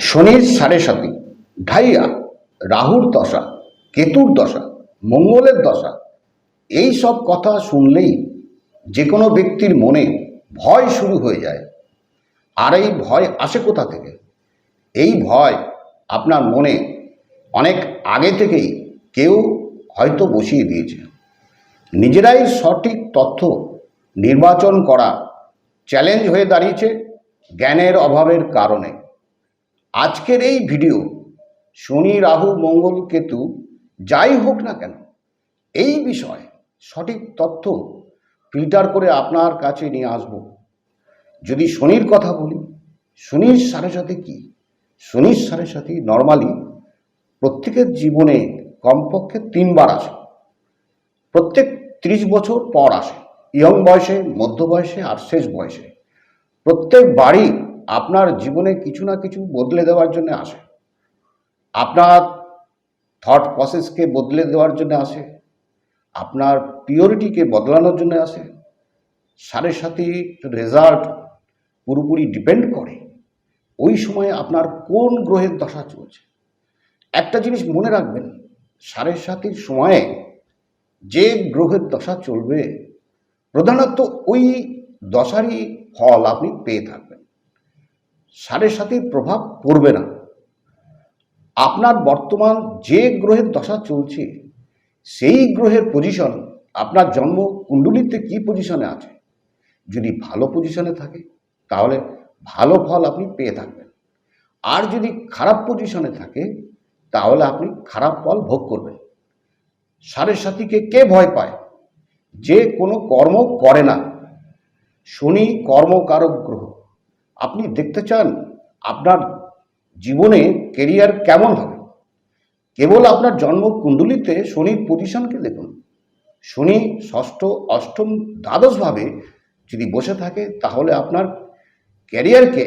শনির সাড়ে সাথী ঢাইয়া, রাহুর দশা, কেতুর দশা, মঙ্গলের দশা, এই সব কথা শুনলেই যে কোনো ব্যক্তির মনে ভয় শুরু হয়ে যায়। আর এই ভয় আসে কোথা থেকে? এই ভয় আপনার মনে অনেক আগে থেকেই কেউ হয়তো বসিয়ে দিয়েছে। নিজেরাই সঠিক তথ্য নির্বাচন করা চ্যালেঞ্জ হয়ে দাঁড়িয়েছে জ্ঞানের অভাবের কারণে। আজকের এই ভিডিও শনি, রাহু, মঙ্গল, কেতু, যাই হোক না কেন, এই বিষয়ে সঠিক তথ্য ফিল্টার করে আপনার কাছে নিয়ে আসব। যদি শনির কথা বলি, শনির সাথে সাথে কি? শনির সাথে সাথে নর্মালি প্রত্যেকের জীবনে কমপক্ষে তিনবার আসে। প্রত্যেক ত্রিশ বছর পর আসে, ইয়ং বয়সে, মধ্য বয়সে আর শেষ বয়সে। প্রত্যেক বাড়ি আপনার জীবনে কিছু না কিছু বদলে দেওয়ার জন্য আসে। আপনার থট প্রসেসকে বদলে দেওয়ার জন্য আসে। আপনার পিওরিটিকে বদলানোর জন্য আসে। সাড়ে সাথে রেজাল্ট পুরোপুরি ডিপেন্ড করে। ওই সময়ে আপনার কোন গ্রহের দশা চলছে? একটা জিনিস মনে রাখবেন, সাড়ে সাতির সময়ে যে গ্রহের দশা চলবে, প্রধানত ওই দশারই ফল আপনি পেয়ে থাকবেন। সাড়ে প্রভাব পড়বে না। আপনার বর্তমান যে গ্রহের দশা চলছে, সেই গ্রহের পজিশন আপনার জন্ম কুণ্ডলিতে কি পজিশনে আছে? যদি ভালো পজিশনে থাকে, তাহলে ভালো ফল আপনি পেয়ে থাকবেন। আর যদি খারাপ পজিশনে থাকে, তাহলে আপনি খারাপ ফল ভোগ করবেন। সাড়ে সাথীকে কে ভয় পায়? যে কোনো কর্ম করে না। শনি কর্মকারক গ্রহ। আপনি দেখতে চান আপনার জীবনে কেরিয়ার কেমন হবে? কেবল আপনার জন্ম কুণ্ডলিতে শনির পজিশনকে দেখুন। শনি ষষ্ঠ, অষ্টম, দ্বাদশভাবে যদি বসে থাকে, তাহলে আপনার ক্যারিয়ারকে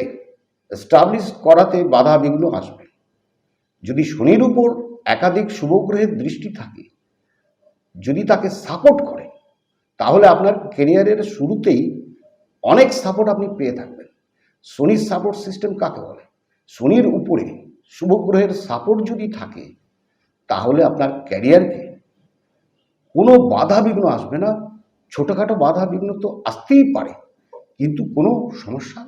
এস্টাবলিশ করাতে বাধা বিঘ্ন আসবে। যদি শনির উপর একাধিক শুভগ্রহের দৃষ্টি থাকে, যদি তাকে সাপোর্ট করে, তাহলে আপনার ক্যারিয়ারের শুরুতেই অনেক সাপোর্ট আপনি পেয়ে থাকবেন। শনির সাপোর্ট সিস্টেম কাকে বলে? শনির উপরে শুভগ্রহের সাপোর্ট যদি থাকে, তাহলে আপনার ক্যারিয়ারকে কোনো বাধা বিঘ্ন আসবে না। ছোটোখাটো বাধা বিঘ্ন তো আসতেই পারে, কিন্তু কোনো সমস্যা